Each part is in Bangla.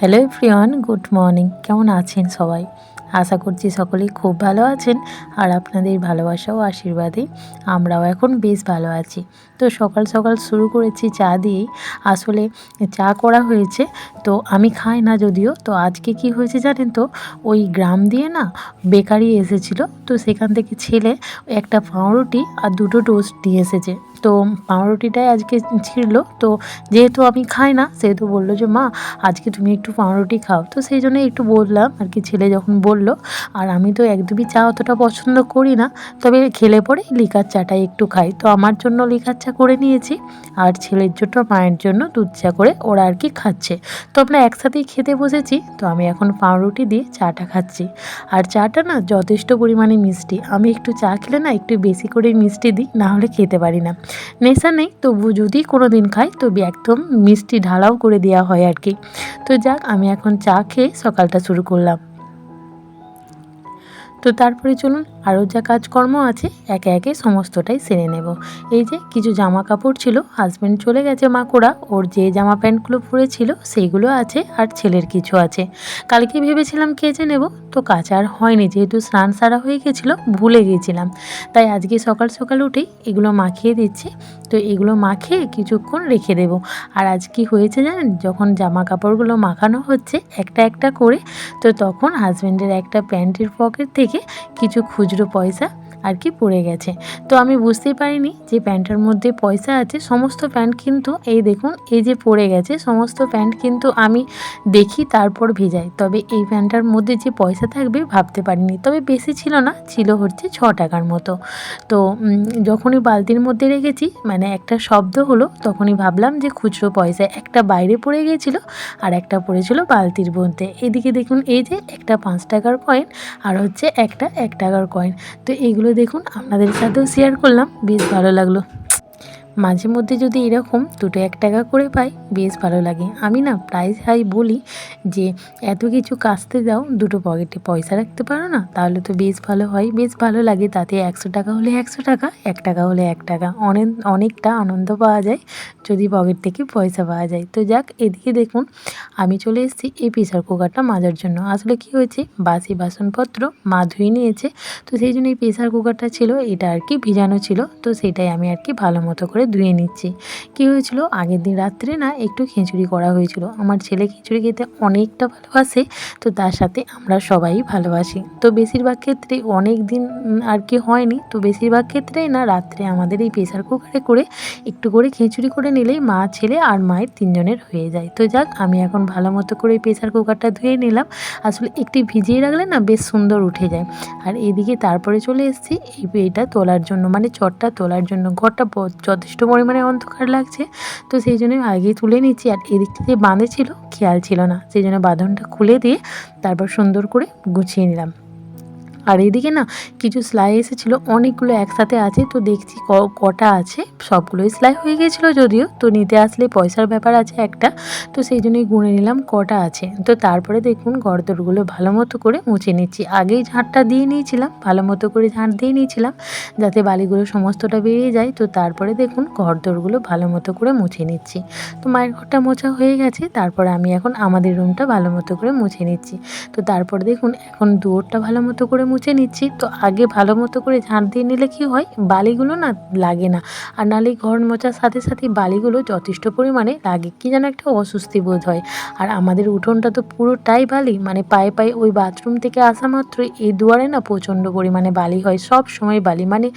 হ্যালো এভরিওয়ান গুড মর্নিং কেমন আছেন সবাই? আশা করছি সকলেই খুব ভালো আছেন আর আপনাদের ভালোবাসা ও আশীর্বাদে আমরাও এখন বেশ ভালো আছি। তো সকাল সকাল শুরু করেছি চা দিয়েই আসলে চা করা হয়েছে, তো আমি খাই না যদিও। তো আজকে কি হয়েছে জানেন তো? ওই গ্রাম দিয়ে না বেকারি এসেছিল। তো সেখান থেকে ছেলে একটা পাউরুটি আর দুটো টোস্ট দিয়ে এসেছে। তো পাউরুটিটাই আজকে ছিল তো যেহেতু আমি খাই না, সেহেতু বলল যে, মা, আজকে তুমি একটু পাউরুটি খাও। তো সেই জন্য একটু বললাম আর কি, ছেলে যখন বলল। আর আমি তো একদমই চা অতটা পছন্দ করি না, তবে খেলে পরে লিকার চাটাই একটু খাই। তো আমার জন্য লিকার চা করে নিয়েছি, আর ছেলের জন্য, মায়ের জন্য দুধ চা করে ওরা আর কি খাচ্ছে। তো আমরা একসাথেই খেতে বসেছি, তো আমি এখন পাউরুটি দিয়ে চাটা খাচ্ছি। আর চাটা না যথেষ্ট পরিমাণে মিষ্টি। আমি একটু চা খেলে না একটু বেশি করে মিষ্টি দিই, না হলে খেতে পারি না। নেশা নেই, তবু যদি কোনো দিন খাই, তবে একদম মিষ্টি ঢালাও করে দেওয়া হয় আর কি। তো যাক, আমি এখন চা খেয়ে সকালটা শুরু করলাম। তো তারপরে চলুন আরও যা কাজকর্ম আছে, একে একে সমস্তটাই সেরে নেব। এই যে কিছু জামা কাপড় ছিল হাজব্যান্ড চলে গেছে মাকোড়া, ওর যে জামা প্যান্টগুলো পরেছিল, সেইগুলো আছে আর ছেলের কিছু আছে। কালকে ভেবেছিলাম কেচে নেব, তো কাচা আর হয়নি, যেহেতু স্নান সারা হয়ে গেছিল, ভুলে গিয়েছিলাম তাই আজকে সকাল সকাল উঠেই এগুলো মাখিয়ে দিচ্ছি, তো এগুলো মাখিয়ে কিছুক্ষণ রেখে দেব। আর আজ কি হয়েছে জানেন, যখন জামা কাপড়গুলো মাখানো হচ্ছে, একটা একটা করে, তো তখন হাজব্যান্ডের একটা প্যান্টের পকেট থেকে কিছু খুচরো পয়সা আর কি পড়ে গেছে। তো আমি বুঝতেই পারিনি যে প্যান্টের মধ্যে পয়সা আছে, সমস্ত প্যান্ট কিন্তু এই দেখুন, এই যে পড়ে গেছে, সমস্ত প্যান্ট কিন্তু আমি দেখি তারপর ভেজাই। তবে এই প্যান্টটার মধ্যে যে পয়সা থাকবে ভাবতে পারিনি। তবে বেশি ছিল না, ছিল হচ্ছে ছ টাকার মতো। তো যখনই বালতির মধ্যে রেখেছি মানে একটা শব্দ হলো, তখনই ভাবলাম যে খুচরো পয়সা। একটা বাইরে পড়ে গিয়েছিল আর একটা পড়েছিল বালতির মধ্যে। এদিকে দেখুন, এই যে একটা পাঁচ টাকার কয়েন আর হচ্ছে একটা এক টাকার কয়েন তো এইগুলো দেখুন আপনাদের সাথেও শেয়ার করলাম বেশ ভালো লাগল। মাঝে মধ্যে যদি এরকম দুটো এক টাকা করে পাই, বেশ ভালো লাগে। আমি না প্রায় হাই বলি যে, এত কিছু কাচতে দাও, দুটো পকেটে পয়সা রাখতে পারো না, তাহলে তো বেশ ভালো হয়। বেশ ভালো লাগে তাতে একশো টাকা হলে একশো টাকা, এক টাকা হলে এক টাকা। অনেক অনেকটা আনন্দ পাওয়া যায় যদি পকেট থেকে পয়সা পাওয়া যায়। তো যাক, এদিকে দেখুন, আমি চলে এসেছি এই প্রেশার কুকারটা মাজার জন্য। আসলে কি হয়েছে, বাসি বাসনপত্র মা ধুয়ে নিয়েছে, তো সেই জন্য এই প্রেশার কুকারটা ছিল, এটা আর কি ভিজানো ছিল, তো সেটাই আমি আর কি ভালো মতো করে ধুয়ে নিচ্ছি। কী হয়েছিল? আগের দিন রাত্রে না একটু খিচুড়ি করা হয়েছিল। আমার ছেলে খিচুড়ি খেতে অনেকটা ভালোবাসে, তো তার সাথে আমরা সবাই ভালোবাসি। তো বেশিরভাগ ক্ষেত্রে অনেক দিন আর কি হয়নি, তো বেশিরভাগ ক্ষেত্রেই না রাত্রে আমাদের এই প্রেশার কুকারে করে একটু করে খিচুড়ি করে নিলেই মা, ছেলে আর মায়ের তিনজনের হয়ে যায়। তো যাক, আমি এখন ভালো মতো করে প্রেশার কুকারটা ধুয়ে নিলাম। আসলে একটি ভিজিয়ে রাখলে না বেশ সুন্দর উঠে যায়। আর এদিকে তারপরে চলে এসেছি, এই এটা তোলার জন্য মানে চটটা তোলার জন্য, ঘরটা যথেষ্ট পরিমাণে অন্ধকার লাগছে। তো সেই জন্য আগেই তুলে নিচ্ছি। আর এদিক থেকে বাঁধে ছিল, খেয়াল ছিল না। সেই জন্য বাঁধনটা খুলে দিয়ে তারপর সুন্দর করে গুছিয়ে নিলাম। আর এদিকে না কিছু সেলাই এসেছিল, অনেকগুলো একসাথে আছে, তো দেখছি কটা আছে, সবগুলোই সেলাই হয়ে গেছিল যদিও, তো নিতে আসলে পয়সার ব্যাপার আছে একটা, তো সেই জন্যই গুনে নিলাম কটা আছে। তো তারপরে দেখুন গর্দরগুলো ভালো মতো করে মুছে নিচ্ছি। আগেই ঝাঁটটা দিয়ে নিয়েছিলাম, ভালো মতো করে ঝাঁট দিয়ে নিয়েছিলাম, যাতে বালিগুলো সমস্তটা বেরিয়ে যায়। তো তারপরে দেখুন ঘরদোরগুলো ভালো মতো করে মুছে নিচ্ছি। তো মায়ের ঘরটা মোছা হয়ে গেছে, তারপরে আমি এখন আমাদের রুমটা ভালো মতো করে মুছে নিচ্ছি। তো তারপরে দেখুন এখন দুয়োরটা ভালো মতো করে মুছে নিচ্ছি। তো আগে ভালো মতো করে ঝাঁট দিয়ে নিলে কি হয়? বালিগুলো না লাগে না। আর নালে ঘর মোচার সাথে সাথে বালিগুলো যথেষ্ট পরিমাণে লাগে। কি যেন একটা অস্বস্তি বোধ হয়। আর আমাদের উঠোনটা তো পুরোটাই বালি। মানে পায়ে পায়ে ওই বাথরুম থেকে আসা মাত্রই এই দুয়ারে না প্রচণ্ড পরিমাণে বালি হয়। সব সময় বালি। মানে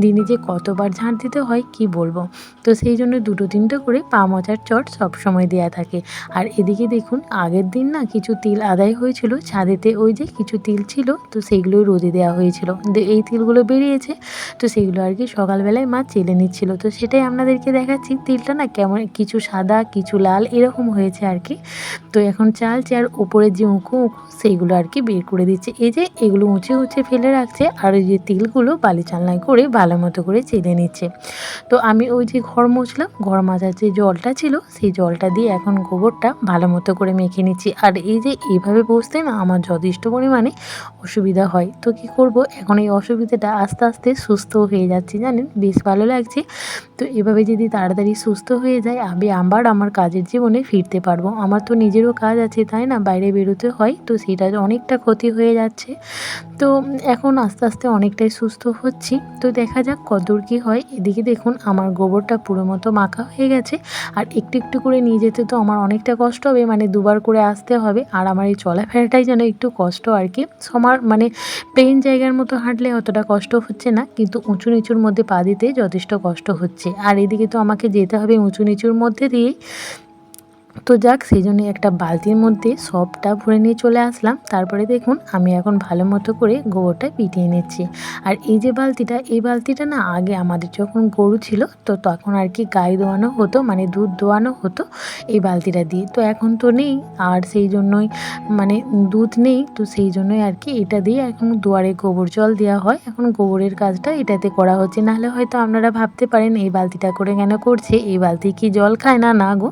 দিনে যে কতবার ঝাঁট দিতে হয় কি বলব? তো সেই জন্য দুটো তিনটে করে পা মোচার চট সব সময় দেওয়া থাকে। আর এদিকে দেখুন, আগের দিন না কিছু তিল আদায় হয়েছিল। ছাদেতে ওই যে কিছু তিল ছিল, তো সেইগুলো রোদে দেওয়া হয়েছিল। এই তিলগুলো বেরিয়েছে, তো সেগুলো আর কি সকালবেলায় মা চেলে নিচ্ছিল। তো সেটাই আপনাদেরকে দেখাচ্ছি। তিলটা না কেমন, কিছু সাদা, কিছু লাল, এরকম হয়েছে আর কি। তো এখন চালছে আর ওপরের যে উঁকু উঁকু সেইগুলো আর কি বের করে দিচ্ছে। এই যে এগুলো উঁচে উঁচে ফেলে রাখছে আর ওই যে তিলগুলো বালি চালনায় করে ভালো মতো করে চেলে নিচ্ছে। তো আমি ওই যে ঘর মুছলাম, ঘর মাজার যে জলটা ছিল সেই জলটা দিয়ে এখন গোবরটা ভালো মতো করে মেখে নিচ্ছি। আর এই যে এইভাবে বসতে না আমার যথেষ্ট পরিমাণে অসুবিধা হয়। তো কি করব? এখন এই অসুবিধাটা আস্তে আস্তে সুস্থ হয়ে যাচ্ছে, জানেন? বেশ ভালো লাগছে। তো এভাবে যদি তাড়াতাড়ি সুস্থ হয়ে যায়, আমি আবার আমার কাজের জীবনে ফিরতে পারব। আমার তো নিজেরও কাজ আছে, তাই না? বাইরে বেরোতে হয়, তো সেটা অনেকটা ক্ষতি হয়ে যাচ্ছে। তো এখন আস্তে আস্তে অনেকটাই সুস্থ হচ্ছি। তো দেখা যাক কতদূর কী হয়। এদিকে দেখুন, আমার গোবরটা পুরো মতো মাখা হয়ে গেছে। আর একটু একটু করে নিয়ে যেতে তো আমার অনেকটা কষ্ট হবে মানে দুবার করে আসতে হবে। আর আমার এই চলাফেরাটাই যেন একটু কষ্ট আর কি। সমার মানে প্লেন জায়গার মতো হাঁটলে অতটা কষ্ট হচ্ছে না, কিন্তু উঁচু নিচুর মধ্যে পা দিতে যথেষ্ট কষ্ট হচ্ছে। আর এদিকে তো আমাকে যেতে হবে উঁচু নিচুর মধ্যে দিয়েই তো যাক, সেই জন্যই একটা বালতির মধ্যে সবটা ভরে নিয়ে চলে আসলাম। তারপরে দেখুন, আমি এখন ভালো মতো করে গোবরটা পিটিয়ে নিচ্ছি। আর এই যে বালতিটা, এই বালতিটা না আগে আমাদের যখন গরু ছিল, তো তখন আর কি গায়ে দোয়ানো হতো মানে দুধ দোয়ানো হতো এই বালতিটা দিয়ে। তো এখন তো নেই, আর সেই জন্যই মানে দুধ নেই, তো সেই জন্যই আর কি এটা দিয়ে এখন দুয়ারে গোবর জল দেওয়া হয়। এখন গোবরের কাজটা এটাতে করা হচ্ছে। নাহলে হয়তো আপনারা ভাবতে পারেন, এই বালতিটা করে কেন করছে? এই বালতি কি জল খায়? না না গো,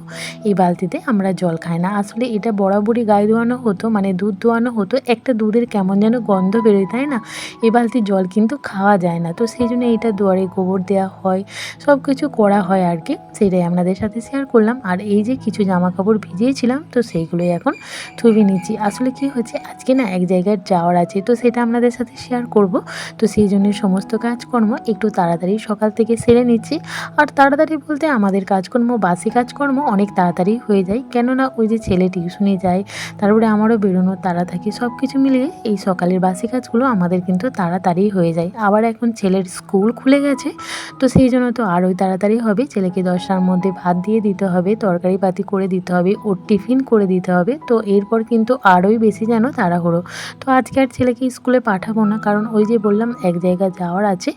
এই বালতিতে আমরা জল খাই না। আসলে এটা বরাবরই গায়ে ধোয়ানো হতো মানে দুধ দোয়ানো হতো। একটা দুধের কেমন যেন গন্ধ বেরোয়, তাই না? এ বালতির জল কিন্তু খাওয়া যায় না। তো সেই জন্য এটা দুয়ারে গোবর দেওয়া হয় সব কিছু করা হয় আর কি। সেটাই আপনাদের সাথে শেয়ার করলাম। আর এই যে কিছু জামা কাপড় ভিজিয়েছিলাম, তো সেইগুলোই এখন থুবি নিচ্ছি। আসলে কি হচ্ছে আজকে না এক জায়গায় যাওয়ার আছে, তো সেটা আপনাদের সাথে শেয়ার করব। তো সেই জন্য সমস্ত কাজকর্ম একটু তাড়াতাড়ি সকাল থেকে সেরে নিচ্ছি। আর তাড়াতাড়ি বলতে আমাদের কাজকর্ম, বাসি কাজকর্ম অনেক তাড়াতাড়ি হয়ে যায়। কেননা ওই যে ছেলে টিউশনে যায়, তারপরে আমারও বেরোনোর তাড়া থাকে সব কিছু মিলিয়ে এই সকালের বাসি কাজগুলো আমাদের কিন্তু তাড়াতাড়ি হয়ে যায়। আবার এখন ছেলের স্কুল খুলে গেছে তো সেই জন্য তো আরোই তাড়াতাড়ি হবে। ছেলেকে দশটার মধ্যে ভাত দিয়ে দিতে হবে, তরকারি পাতি করে দিতে হবে, ওর টিফিন করে দিতে হবে। তো এরপর কিন্তু আরোই বেশি যেন তাড়াহুড়ো। তো আজকে আর ছেলেকে স্কুলে পাঠাবো না, কারণ ওই যে বললাম এক জায়গায় যাওয়ার আছে,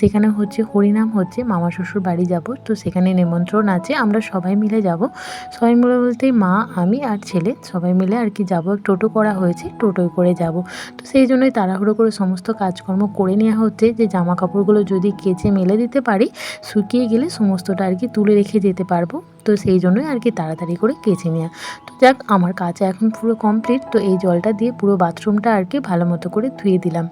সেখানে হচ্ছে হরিনাম হচ্ছে, মামা শ্বশুর বাড়ি যাব। তো সেখানে নিমন্ত্রণ আছে, আমরা সবাই মিলে যাব। সবাই মিলে বলতে মা, আমি আর ছেলে, সবাই মিলে আর কি যাব। টোটো করা হয়েছে, টোটোয় করে যাব। তো সেই জন্যই তাড়াহুড়ো করে সমস্ত কাজকর্ম করে নেওয়া হচ্ছে, যে জামা কাপড়গুলো যদি কেচে মেলে দিতে পারি, শুকিয়ে গেলে সমস্তটা আর কি তুলে রেখে যেতে পারব। তো সেই জন্যই আর কি তাড়াতাড়ি করে কেচে নেওয়া তো যাক, আমার কাজ এখন পুরো কমপ্লিট তো এই জলটা দিয়ে পুরো বাথরুমটা আর কি ভালো মতো করে ধুয়ে দিলাম।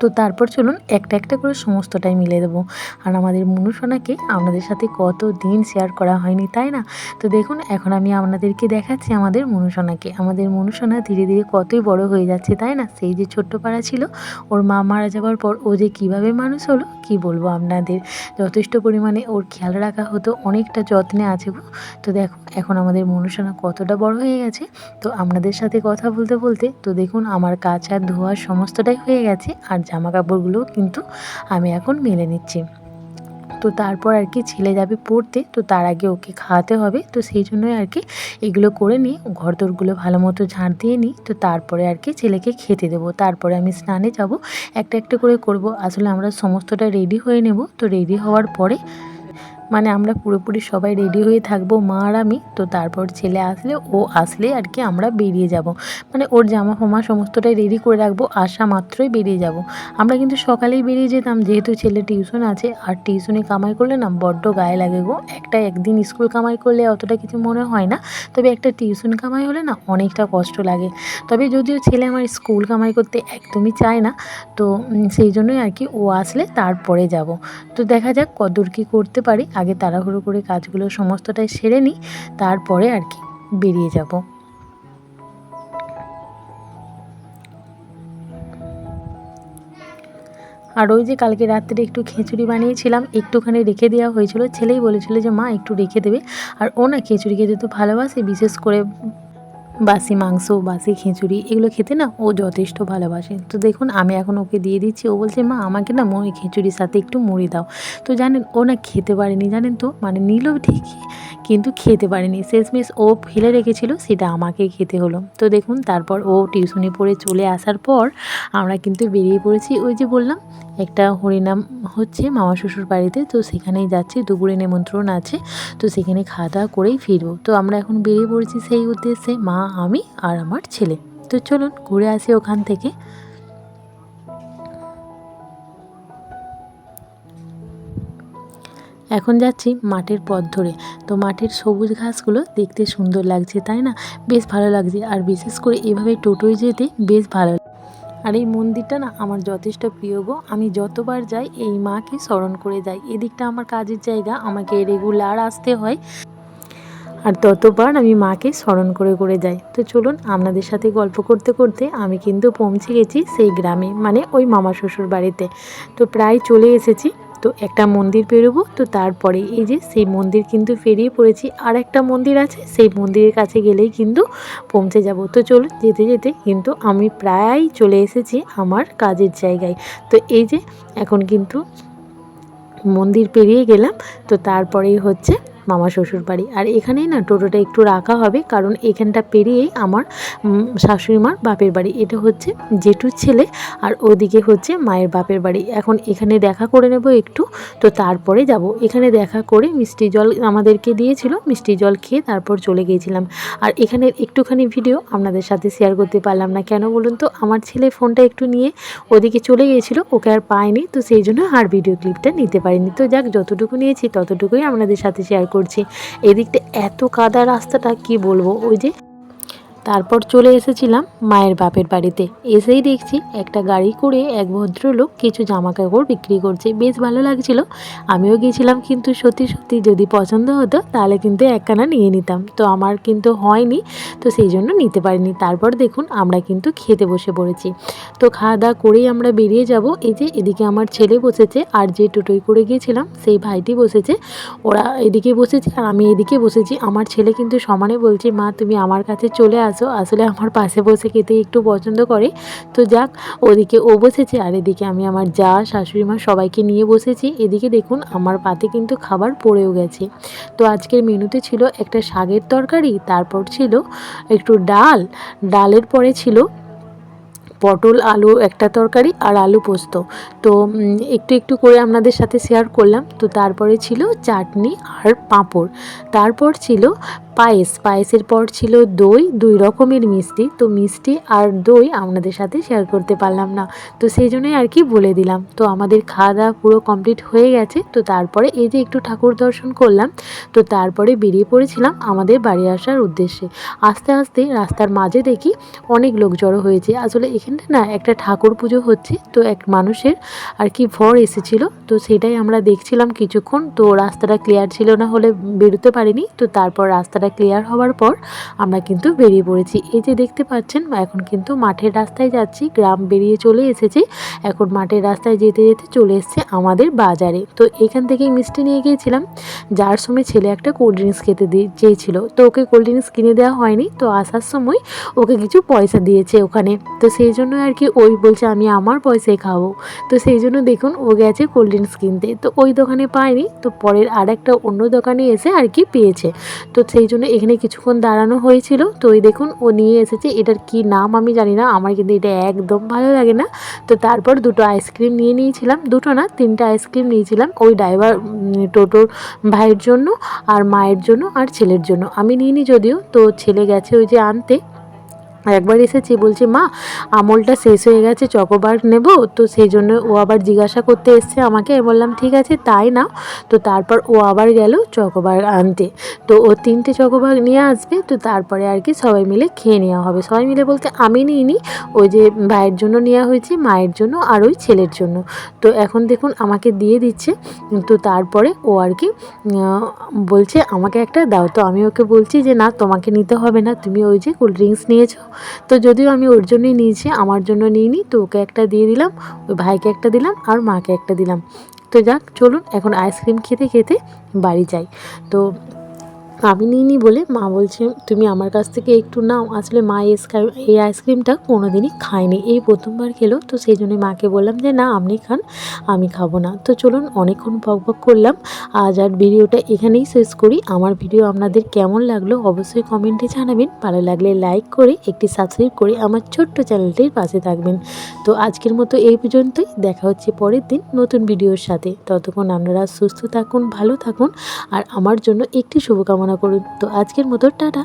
তো তারপর চলুন একটা একটা করে সমস্তটাই মিলে দেবো। আর আমাদের মনুসোনাকে আপনাদের সাথে কত দিন শেয়ার করা হয়নি, তাই না? তো দেখুন, এখন আমি আপনাদেরকে দেখাচ্ছি আমাদের মনুসোনাকে আমাদের মনুসোনা ধীরে ধীরে কতই বড় হয়ে যাচ্ছে, তাই না? সেই যে ছোট্ট পাড়া ছিল, ওর মা মারা যাওয়ার পর ও যে কীভাবে মানুষ হলো, কি বলব আপনাদের? যথেষ্ট পরিমাণে ওর খেয়াল রাখা হতো, অনেকটা যত্নে আছে তো দেখো, এখন আমাদের মনুসোনা কতটা বড় হয়ে গেছে। তো আপনাদের সাথে কথা বলতে বলতে, তো দেখুন, আমার কাঁচা ধোয়া সমস্তটাই হয়ে গেছে, আর জামা কাপড়গুলো কিন্তু আমি এখন মেলে নিচ্ছি। তো তারপর আর কি ছেলে যাবে পড়তে, তো তার আগে ওকে খাওয়াতে হবে। তো সেই জন্যই আর কি এগুলো করে নিই ঘর দোরগুলো ভালো মতো ঝাঁট দিয়ে নিই। তো তারপরে আর কি ছেলেকে খেতে দেবো। তারপরে আমি স্নানে যাব। একটা একটা করে করব। আসলে আমরা সমস্তটা রেডি হয়ে নেব। তো রেডি হওয়ার পরে মানে আমরা পুরোপুরি সবাই রেডি হয়ে থাকব, মা আর আমি। তো তারপর ছেলে আসলে, ও আসলে আর কি আমরা বেরিয়ে যাব। মানে ওর জামা ফামা সমস্তটাই রেডি করে রাখব, আসা মাত্রই বেরিয়ে যাব। আমরা কিন্তু সকালেই বেরিয়ে যেতাম, যেহেতু ছেলে টিউশন আছে। আর টিউশনে কামাই করলে না, বড্ড গায়ে লাগে গো। একটা একদিন স্কুল কামাই করলে অতটা কিছু মনে হয় না। তবে একটা টিউশন কামাই হলে না, অনেকটা কষ্ট লাগে। তবে যদিও ছেলে আমার স্কুল কামাই করতে একদমই চায় না, তো সেই জন্যই আর কি ও আসলে তারপরে যাব। তো দেখা যাক কদূর কী করতে পারি। আগে তাড়াহুড়ো করে কাজগুলো সমস্তটাই সেরে নিই, তারপরে আর কি বেরিয়ে যাব। আর ওই যে কালকে রাত্রে একটু খিচুড়ি বানিয়েছিলাম, একটুখানি রেখে দেওয়া হয়েছিল। ছেলেই বলেছিল যে, মা, একটু রেখে দেবে। আর ও না খিচুড়ি খেতে তো ভালোবাসে, বিশেষ করে বাসি মাংস, বাসি খিচুড়ি, এগুলো খেতে না ও যথেষ্ট ভালোবাসে। তো দেখুন, আমি এখন ওকে দিয়ে দিচ্ছি, ও বলছে, মা, আমাকে না মই খিচুড়ির সাথে একটু মুড়ি দাও। তো জানেন, ও না খেতে পারেনি, জানেন তো? মানে নিল ঠিকই, কিন্তু খেতে পারেনি। শেষমেশ ও ফেলে রেখেছিল, সেটা আমাকে খেতে হলো। তো দেখুন, তারপর ও টিউশনি পড়ে চলে আসার পর আমরা কিন্তু বেরিয়ে পড়েছি। ওই যে বললাম, একটা হরিনাম হচ্ছে মামা শ্বশুর বাড়িতে, তো সেখানেই যাচ্ছি, দুপুরে নিমন্ত্রণ আছে, তো সেখানে খাওয়া দাওয়া করেই ফিরবো। তো আমরা এখন বেরিয়ে পড়েছি সেই উদ্দেশ্যে, মা আমি আর আমার ছেলে। তো চলুন ঘুরে আসি ওখান থেকে। এখন যাচ্ছি মাঠের পথ ধরে। তো মাঠের সবুজ ঘাসগুলো দেখতে সুন্দর লাগছে, তাই না? বেশ ভালো লাগছে। আর বিশেষ করে এভাবে টোটোয় যেতে বেশ ভালো আর এই মন্দিরটা না আমার যথেষ্ট প্রিয় গো। আমি যতবার যাই এই মাকে স্মরণ করে যাই। এদিকটা আমার কাজের জায়গা, আমাকে রেগুলার আসতে হয়। আর ততবার আমি মাকে স্মরণ করে করে যাই। তো চলুন আপনাদের সাথে গল্প করতে করতে আমি কিন্তু পৌঁছে গেছি সেই গ্রামে মানে ওই মামা শ্বশুর বাড়িতে। তো প্রায় চলে এসেছি, তো একটা মন্দির পেরোবো, তো তারপরে এই যে সেই মন্দির কিন্তু পেরিয়ে পড়েছি। আর একটা মন্দির আছে, সেই মন্দিরের কাছে গেলেই কিন্তু পৌঁছে যাব। তো চলুন যেতে যেতে কিন্তু আমি প্রায় চলে এসেছি আমার কাজের জায়গায়। তো এই যে এখন কিন্তু মন্দির পেরিয়ে গেলাম, তো তারপরেই হচ্ছে মামা শ্বশুর বাড়ি। আর এখানেই না টোটোটা একটু রাখা হবে, কারণ এখানটা পেরিয়েই আমার শাশুড়ি মার বাপের বাড়ি। এটা হচ্ছে জেঠুর ছেলে আর ওদিকে হচ্ছে মায়ের বাপের বাড়ি। এখন এখানে দেখা করে নেব একটু, তো তারপরে যাব। এখানে দেখা করে মিষ্টি জল আমাদেরকে দিয়েছিল, মিষ্টি জল খেয়ে তারপর চলে গিয়েছিলাম। আর এখানে একটুখানি ভিডিও আপনাদের সাথে শেয়ার করতে পারলাম না। কেন বলুন তো, আমার ছেলে ফোনটা একটু নিয়ে ওদিকে চলে গিয়েছিল, ওকে আর পায়নি, তো সেই জন্য আর ভিডিও ক্লিপটা নিতে পারিনি। তো যাক, যতটুকু নিয়েছি, ততটুকুই আপনাদের সাথে শেয়ার করছি। এদিকটা এত কাদা রাস্তাটা কি বলব? ওই যে তারপর চলে এসেছিলাম মায়ের বাপের বাড়িতে। এসেই দেখছি একটা গাড়ি করে এক ভদ্রলোক কিছু জামা কাপড় বিক্রি করছে। বেশ ভালো লাগছিল। আমিও গিয়েছিলাম কিন্তু সত্যি সত্যি যদি পছন্দ হতো তাহলে কিন্তু একখানা নিয়ে নিতাম। তো আমার কিন্তু হয়নি, তো সেই জন্য নিতে পারিনি। তারপর দেখুন আমরা কিন্তু খেতে বসে পড়েছি। তো খাওয়া দাওয়া করেই আমরা বেরিয়ে যাব। এই যে এদিকে আমার ছেলে বসেছে আর যে টোটোই করে গিয়েছিলাম সেই ভাইটি বসেছে। ওরা এদিকে বসেছে আর আমি এদিকে বসেছি। আমার ছেলে কিন্তু সমানে বলছে, মা, তুমি আমার কাছে চলে আসো আসলে আমার পাশে বসে খেতে একটু পছন্দ করে। তো যাক, ওদিকে ও বসেছে আর এদিকে আমি আমার যা, শাশুড়ি মা সবাইকে নিয়ে বসেছি। এদিকে দেখুন, আমার পাতে কিন্তু খাবার পড়েও গেছে। তো আজকের মেনুতে ছিল একটা শাকের তরকারি, তারপর ছিল একটু ডাল। ডালের পরে ছিল পটল, আলু একটা তরকারি আর আলু পোস্ত। তো একটু একটু করে আপনাদের সাথে শেয়ার করলাম। তো তারপরে ছিল চাটনি আর পাঁপড়। তারপর ছিল পায়েস, পায়েসের পর ছিল দই, দুই রকমের মিষ্টি। তো মিষ্টি আর দই আপনাদের সাথে শেয়ার করতে পারলাম না। তো সেই জন্যই আর কি বলে দিলাম। তো আমাদের খাওয়া দাওয়া পুরো কমপ্লিট হয়ে গেছে। তো তারপরে এই যে একটু ঠাকুর দর্শন করলাম, তো তারপরে বেরিয়ে পড়েছিলাম আমাদের বাড়ি আসার উদ্দেশ্যে। আস্তে আস্তে রাস্তার মাঝে দেখি অনেক লোক জড়ো হয়েছে। আসলে এখানটা না একটা ঠাকুর পুজো হচ্ছে। তো এক মানুষের আর কি ভর এসেছিল। তো সেটাই আমরা দেখছিলাম কিছুক্ষণ। তো রাস্তাটা ক্লিয়ার ছিল না হলে বেরোতে পারিনি। তো তারপর রাস্তাটা ক্লিয়ার হওয়ার পর আমরা কিন্তু বেরিয়ে পড়েছি। এই যে দেখতে পাচ্ছেন এখন কিন্তু মাঠের রাস্তায় যাচ্ছি, গ্রাম বেরিয়ে চলে এসেছি। এখন মাঠের রাস্তায় যেতে যেতে চলে এসেছে আমাদের বাজারে। তো এখান থেকেই মিষ্টি নিয়ে গিয়েছিলাম। যার সময় ছেলে একটা কোল্ড ড্রিঙ্কস খেতে দিয়ে চেয়েছিল। তো ওকে কোল্ড ড্রিঙ্কস কিনে দেওয়া হয়নি। তো আসার সময় ওকে কিছু পয়সা দিয়েছে ওখানে। তো সেই জন্য আর কি ওই বলছে, আমি আমার পয়সায় খাব। তো সেই জন্য দেখুন ও গেছে কোল্ড ড্রিঙ্কস কিনতে। তো ওই দোকানে পায়নি। তো পরের আর একটা অন্য দোকানে এসে আর কি পেয়েছে। তো সেই জন্য এখানে কিছুক্ষণ দাঁড়ানো হয়েছিল। তো ওই দেখুন, ও নিয়ে এসেছে। এটার কি নাম আমি জানি না। আমার কিন্তু এটা একদম ভালো লাগে না। তো তারপর দুটো আইসক্রিম নিয়ে নিয়েছিলাম। দুটো না, তিনটা আইসক্রিম নিয়েছিলাম ওই ড্রাইভার টোটোর ভাইয়ের জন্য আর মায়ের জন্য আর ছেলের জন্য। আমি নিইনি যদিও। তো ছেলে গেছে ওই যে আনতে। একবার এসেছি, বলছি, মা, আমলটা শেষ হয়ে গেছে, চকোবার নেব? তো সেই জন্য ও আবার জিজ্ঞাসা করতে এসছে আমাকে। বললাম, ঠিক আছে, তাই নাও। তো তারপর ও আবার গেল চকোবার আনতে। তো ও তিনটে চকোবার নিয়ে আসবে, তো তারপরে আর কি সবাই মিলে খেয়ে নেওয়া হবে। সবাই মিলে বলতে, আমি নিইনি, ওই যে ভাইয়ের জন্য নেওয়া হয়েছে, মায়ের জন্য আর ওই ছেলের জন্য। তো এখন দেখুন, আমাকে দিয়ে দিচ্ছে। তো তারপরে ও আর কি বলছে, আমাকে একটা দাও। তো আমি ওকে বলছি যে, না, তোমাকে নিতে হবে না। তুমি ওই যে কোল্ড ড্রিঙ্কস নিয়েছো তো যদিও আমি ওর জন্যই নিয়েছি, আমার জন্য নিইনি, তো ওকে একটা দিয়ে দিলাম ওই ভাইকে একটা দিলাম আর মাকে একটা দিলাম। তো যাক, চলুন, এখন আইসক্রিম খেতে খেতে বাড়ি যাই। তো আমি নিইনি বলে মা বলছে, তুমি আমার কাছ থেকে একটু নাও। আসলে মা এই আইসক্রিমটা কোনো দিনই খায়নি। এই প্রথমবার খেলো, তো সেই জন্য মাকে বললাম যে, না, আপনি খান, আমি খাব না। তো চলুন অনেকক্ষণ বক বক করলাম। আজ আর ভিডিওটা এখানেই শেষ করি। আমার ভিডিও আপনাদের কেমন লাগল অবশ্যই কমেন্টে জানাবেন। ভালো লাগলে লাইক করে, একটি সাবস্ক্রাইব করে আমার ছোট্ট চ্যানেলটির পাশে থাকবেন। তো আজকের মতো এই পর্যন্তই। দেখা হচ্ছে পরের দিন নতুন ভিডিওর সাথে। ততক্ষণ আপনারা সুস্থ থাকুন, ভালো থাকুন, আর আমার জন্য একটি শুভকামনা করুন। তো আজকের মতো টাটা।